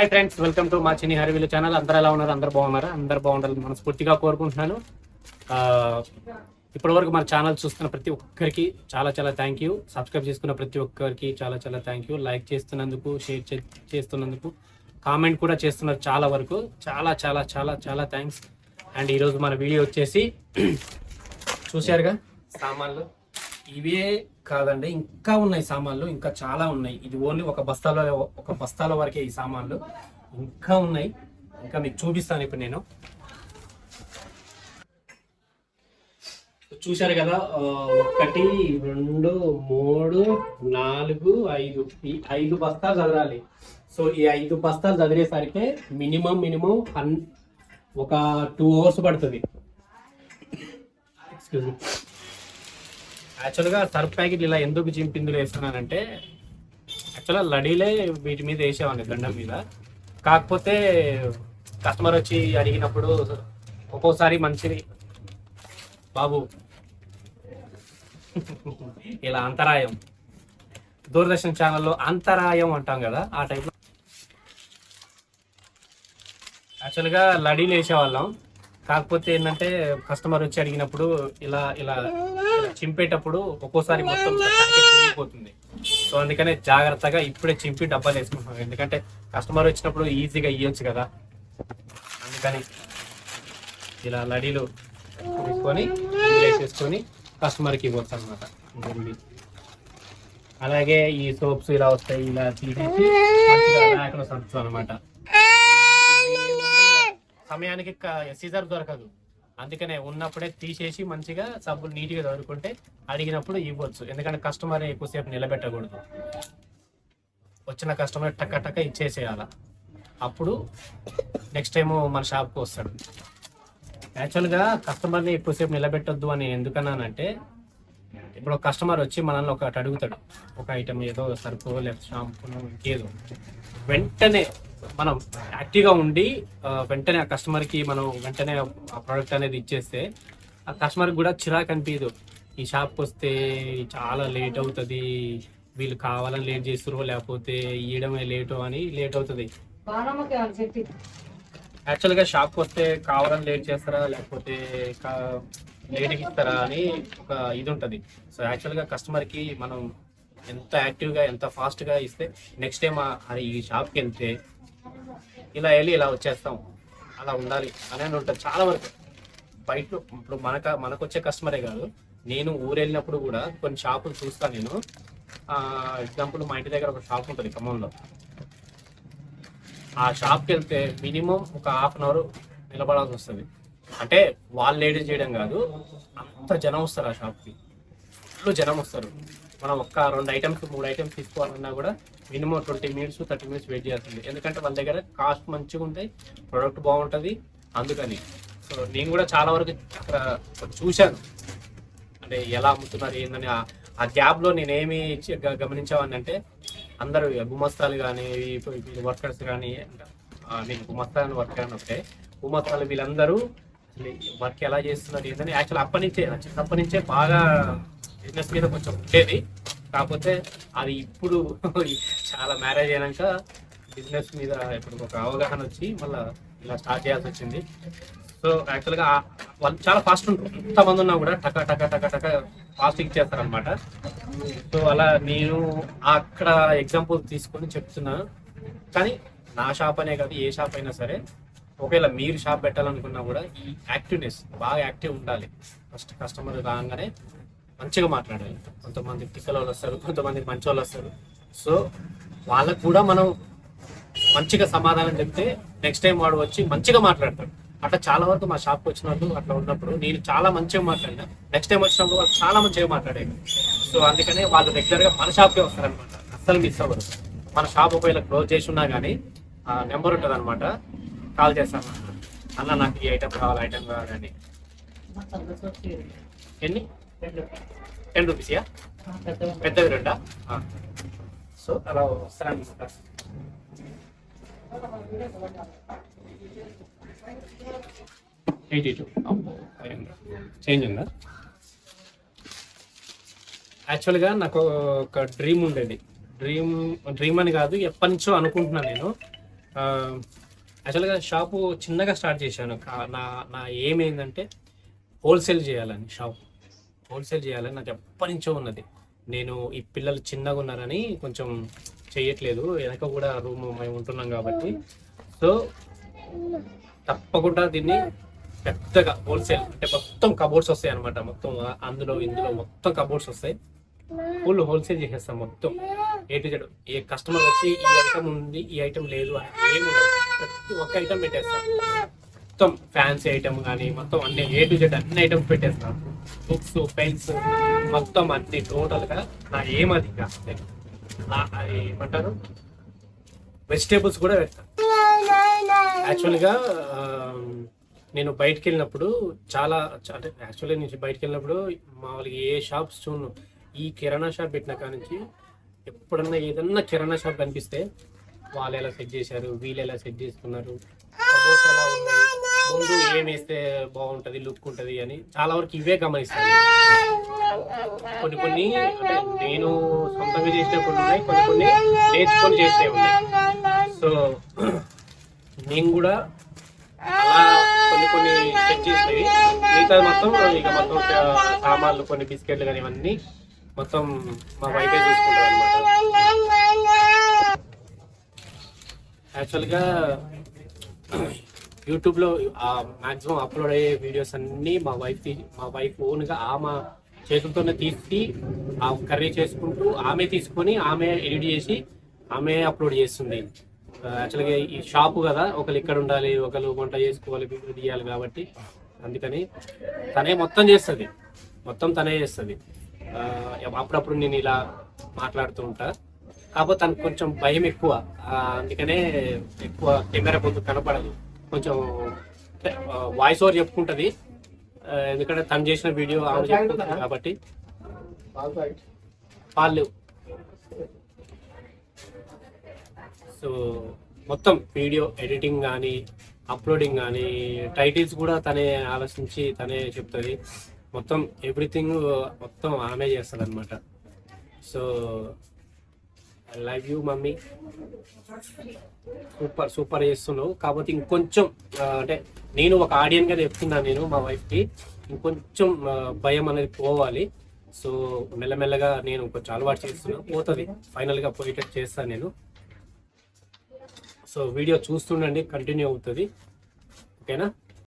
Hi friends welcome to మా చిన్ని హరివిలు channel అందరూ ఎలా ఉన్నారు? అందరు బాగున్నారు? అందరు బాగుండాలని మనస్ఫూర్తిగా కోరుకుంటున్నాను. ఆ, ఇప్పటి వరకు మన ఛానల్ చూస్తున్న ప్రతి ఒక్కరికి చాలా చాలా థ్యాంక్ యూ సబ్స్క్రైబ్ చేసుకున్న ప్రతి ఒక్కరికి చాలా చాలా థ్యాంక్ యూ లైక్ చేస్తున్నందుకు షేర్ చే- చేస్తున్నందుకు కామెంట్ కూడా చేస్తున్నారు చాలా వరకు. చాలా చాలా చాలా చాలా థ్యాంక్స్ అండ్ ఈరోజు మన వీడియో వచ్చేసి చూశారుగా? సామాన్లు. ఇవే కాదండి. ఇంకా ఉన్నాయి సామాన్లు ఇంకా చాలా ఉన్నాయి. ఇది ఓన్లీ ఒక బస్తాలో ఒక బస్తాల వరకే ఈ సామాన్లు. ఇంకా ఉన్నాయి. ఇంకా మీకు చూపిస్తాను ఇప్పుడు నేను. చూశారు కదా ఒకటి రెండు మూడు నాలుగు ఐదు. ఈ ఐదు బస్తాలు చదరాలి. సో ఈ ఐదు బస్తాలు చదివేసరికి మినిమం మినిమం అన్ ఒక టూ అవర్స్ పడుతుంది. ఎక్స్క్యూజ్ మీ యాక్చువల్గా సర్ఫ్ ప్యాకెట్ ఇలా ఎందుకు చింపిందులు వేస్తున్నానంటే యాక్చువల్గా లడీలే వీటి మీద వేసేవాడిని దండం మీద. కాకపోతే కస్టమర్ వచ్చి అడిగినప్పుడు ఒక్కోసారి మంచిది బాబు ఇలా అంతరాయం. దూరదర్శన్ ఛానల్లో అంతరాయం అంటాం కదా ఆ టైప్లో. యాక్చువల్గా లడీలు వేసేవాళ్ళం. కాకపోతే ఏంటంటే కస్టమర్ వచ్చి అడిగినప్పుడు ఇలా ఇలా ఇలా చింపేటప్పుడు ఒక్కోసారి మొత్తం చిరిగిపోతుంది సో అందుకనే జాగ్రత్తగా ఇప్పుడే చింపి డబ్బాలు వేసుకుంటాం ఎందుకంటే కస్టమర్ వచ్చినప్పుడు ఈజీగా ఇవ్వచ్చు కదా. అందుకని ఇలా లడీలు తీసుకొని వేసేసుకొని కస్టమర్కి ఇవ్వచ్చు అనమాట అలాగే ఈ సోప్స్ ఇలా వస్తాయి ఇలా తీసేసి మంచిగా ర్యాక్లో సర్దుతాం అనమాట సమయానికి సీజర్ దొరకదు. అందుకనే ఉన్నప్పుడే తీసేసి మంచిగా సబ్బులు నీట్గా చదువుకుంటే అడిగినప్పుడు ఇవ్వచ్చు. ఎందుకంటే కస్టమర్ ఎక్కువసేపు నిలబెట్టకూడదు. వచ్చిన కస్టమర్ టక్క టక్క ఇచ్చేసేయాల. అప్పుడు నెక్స్ట్ టైము మన షాప్కి వస్తాడు. యాక్చువల్గా కస్టమర్ని ఎక్కువసేపు నిలబెట్టొద్దు అని ఎందుకన్నానంటే ఇప్పుడు ఒక కస్టమర్ వచ్చి మనల్ని ఒకటి అడుగుతాడు. ఒక ఐటమ్ ఏదో సరుకు లేకపోతే షాంపూ ఇంకేదో. వెంటనే మనం యాక్టివ్గా ఉండి వెంటనే ఆ కస్టమర్కి మనం వెంటనే ఆ ప్రోడక్ట్ అనేది ఇచ్చేస్తే ఆ కస్టమర్కి కూడా చిరాకు అనిపించదు ఈ షాప్కి వస్తే చాలా లేట్ అవుతుంది. వీళ్ళు కావాలని లేట్ చేస్తురో లేకపోతే ఇవ్వడమే లేటు అని లేట్ అవుతుంది. యాక్చువల్గా షాప్కి వస్తే కావాలని లేట్ చేస్తారా? లేకపోతే లేట్కి ఇస్తారా అని ఒక ఇది ఉంటుంది సో యాక్చువల్గా కస్టమర్కి మనం ఎంత యాక్టివ్గా ఎంత ఫాస్ట్గా ఇస్తే నెక్స్ట్ టైం అది ఈ షాప్కి వెళ్తే ఇలా వెళ్ళి ఇలా వచ్చేస్తాం అలా ఉండాలి అని ఉంటుంది చాలా వరకు. బయట ఇప్పుడు మనక మనకు వచ్చే కస్టమరే కాదు నేను ఊరు వెళ్ళినప్పుడు కూడా కొన్ని షాపులు చూస్తాను నేను. ఎగ్జాంపుల్ మా ఇంటి దగ్గర ఒక షాప్ ఉంటుంది ఖమ్మంలో. ఆ షాప్కి వెళ్తే మినిమం ఒక హాఫ్ అన్ అవర్ నిలబడాల్సి వస్తుంది. అంటే వాళ్ళు లేడీస్ చేయడం కాదు అంత జనం వస్తారు ఆ షాప్కి ఫుల్ జనం వస్తారు. మనం ఒక్క రెండు ఐటమ్స్ మూడు ఐటమ్స్ తీసుకోవాలన్నా కూడా minimum twenty minutes thirty minutes wait చేయాల్సింది. ఎందుకంటే వాళ్ళ దగ్గర కాస్ట్ మంచిగా ఉంటాయి ప్రోడక్ట్ బాగుంటుంది అందుకని. సో నేను కూడా చాలా వరకు అక్కడ చూశాను. అంటే ఎలా అమ్ముతున్నారు ఏందని ఆ- ఆ నేనేమి చి- గ- అంటే అందరూ గుమస్తాలు కానీ వర్కర్స్ కానీ నేను గుమస్తాను వర్కర్ అని ఒకటే గుమస్తాలు వీళ్ళందరూ వర్క్ ఎలా చేస్తున్నారు ఏంటని యాక్చువల్ అప్పటి నుంచే నా చిన్నప్పటి నుంచే బాగా బిజినెస్ మీద కొంచెం ఉండేది. కాకపోతే అది ఇప్పుడు చాలా మ్యారేజ్ అయినాక బిజినెస్ మీద ఇప్పుడు ఒక అవగాహన వచ్చి మళ్ళీ ఇలా స్టార్ట్ చేయాల్సి వచ్చింది. సో యాక్చువల్గా వాళ్ళు చాలా ఫాస్ట్ ఉంటారు. ఎంతమంది ఉన్నా కూడా టక టక టక టక ఫాస్ట్ ఇచ్చేస్తారు అనమాట సో అలా నేను అక్కడ ఎగ్జాంపుల్ తీసుకొని చెప్తున్నాను కానీ నా షాప్ అనే కాదు ఏ షాప్ అయినా సరే ఒకవేళ మీరు షాప్ పెట్టాలనుకున్నా కూడా ఈ యాక్టివ్నెస్ బాగా యాక్టివ్ ఉండాలి. ఫస్ట్ కస్టమర్ రాగానే మంచిగా మాట్లాడాలి. కొంతమంది టిక్కల వాళ్ళు వస్తారు కొంతమంది మంచి వాళ్ళు వస్తారు. సో వాళ్ళకు కూడా మనం మంచిగా సమాధానం చెప్తే నెక్స్ట్ టైం వాడు వచ్చి మంచిగా మాట్లాడతాడు. అట్లా చాలా వరకు మా షాప్కి వచ్చినప్పుడు అట్లా ఉన్నప్పుడు నేను చాలా మంచిగా మాట్లాడినా. నెక్స్ట్ టైం వచ్చినప్పుడు వాళ్ళు చాలా మంచిగా మాట్లాడేది సో అందుకనే వాళ్ళు రెగ్యులర్గా మన షాప్కే వస్తారనమాట అస్సలు మిస్ అవ్వరు. మన షాప్ ఒకవేళ క్లోజ్ చేసి ఉన్నా కానీ ఆ నెంబర్ ఉంటుంది అనమాట కాల్ చేస్తాను. అన్న నాకు ఈ ఐటమ్ కావాలి ఐటమ్ కావాలని ఎన్ని? టెన్ రూపీస్యా పెద్దవి రెండా. సో అలా వస్తారనమాట ఎయిటీ టూ. చేంజ్ ఉందా? యాక్చువల్గా నాకు ఒక డ్రీమ్ ఉండేది. డ్రీమ్ డ్రీమ్ అని కాదు ఎప్పటి నుంచో అనుకుంటున్నాను నేను. యాక్చువల్గా షాపు చిన్నగా స్టార్ట్ చేశాను. కా- నా నా ఏం ఏంటంటే హోల్సేల్ చేయాలని షాప్ హోల్సేల్ చేయాలని నాకు ఎప్పటి నుంచో ఉన్నది. నేను ఈ పిల్లలు చిన్నగా ఉన్నారని కొంచెం చేయట్లేదు వెనక కూడా రూమ్ మేము ఉంటున్నాం కాబట్టి. సో తప్పకుండా దీన్ని పెద్దగా హోల్సేల్ అంటే మొత్తం కబోర్డ్స్ వస్తాయి అనమాట మొత్తం అందులో ఇందులో మొత్తం కబోర్డ్స్ వస్తాయి. ఫుల్ హోల్సేల్ చేసేస్తాం మొత్తం. A to Z. A customer వచ్చి ఈ ఐటమ్ ఉంది ఈ ఐటమ్ లేదు అని ఏమి ఉండదు. ప్రతి ఒక్క ఐటమ్ పెట్టేస్తాం. మొత్తం ఫ్యాన్సీ ఐటమ్ కానీ మొత్తం అన్ని ఏ టు జెడ్ అన్ని ఐటమ్స్ పెట్టేస్తాం. బుక్స్ పెన్స్ మొత్తం అన్ని టోటల్గా నా ఏమది ఇంకా. ఏమంటారు? వెజిటేబుల్స్ కూడా పెడతాను యాక్చువల్గా నేను బయటికి వెళ్ళినప్పుడు చాలా అంటే యాక్చువల్గా నేను బయటకు వెళ్ళినప్పుడు మామూలుగా ఏ షాప్స్ చూడను. ఈ కిరాణా షాప్ పెట్టిన కాడ నుంచి ఎప్పుడన్నా ఏదన్నా కిరాణా షాప్ కనిపిస్తే వాళ్ళు ఎలా సెట్ చేశారు వీళ్ళు ఎలా సెట్ చేసుకున్నారు ఎలా ఉన్నాయి ముందు ఏం వేస్తే బాగుంటుంది లుక్ ఉంటుంది అని చాలా వరకు ఇవే గమనిస్తాను. కొన్ని కొన్ని అంటే నేను సొంతంగా చేసిన కొన్ని ఉన్నాయి కొన్ని కొన్ని నేర్చుకొని చేసే ఉన్నాయి. సో నేను కూడా అలా కొన్ని కొన్ని సెట్ చేసినవి. మిగతా మొత్తం ఇక మొత్తం సామాన్లు కొన్ని బిస్కెట్లు కానీ ఇవన్నీ మొత్తం మా వైఫే చూసుకుంటారు అనమాట యాక్చువల్గా యూట్యూబ్లో మాక్సిమం అప్లోడ్ అయ్యే వీడియోస్ అన్నీ మా వైఫ్ మా వైఫ్ ఓన్గా ఆమె చేతులతోనే తీసి ఆ కర్రీ చేసుకుంటూ ఆమె తీసుకొని ఆమె ఎడిట్ చేసి ఆమె అప్లోడ్ చేస్తుంది. యాక్చువల్గా ఈ షాపు కదా ఒకరు ఇక్కడ ఉండాలి ఒకరు వంట చేసుకోవాలి వీడియో తీయాలి కాబట్టి అందుకని తనే మొత్తం చేస్తుంది. మొత్తం తనే చేస్తుంది. అప్పుడప్పుడు నేను ఇలా మాట్లాడుతూ ఉంటా. కాకపోతే తనకు కొంచెం భయం ఎక్కువ. అందుకనే ఎక్కువ కెమెరా ముందు కనపడదు. కొంచెం వాయిస్ ఓవర్ చెప్పుకుంటది. ఎందుకంటే తను చేసిన వీడియో ఆమె చెప్పుకుంటుంది కాబట్టి. వాళ్ళు సో మొత్తం వీడియో ఎడిటింగ్ కానీ అప్లోడింగ్ కానీ టైటిల్స్ కూడా తనే ఆలోచించి తనే చెప్తుంది. మొత్తం ఎవ్రీథింగ్ మొత్తం ఆమె చేస్తుంది అనమాట so I love you mummy. Super super చేస్తున్నావు. కాకపోతే ఇంకొంచెం అంటే నేను ఒక ఆడియన్గా చెప్తున్నాను నేను మా వైఫ్కి ఇంకొంచెం భయం అనేది పోవాలి. సో మెల్లమెల్లగా నేను కొంచెం అలవాటు చేస్తున్నాను పోతుంది. ఫైనల్గా పోయేటట్టు చేస్తాను నేను. సో వీడియో చూస్తుండండి కంటిన్యూ అవుతుంది. ఓకేనా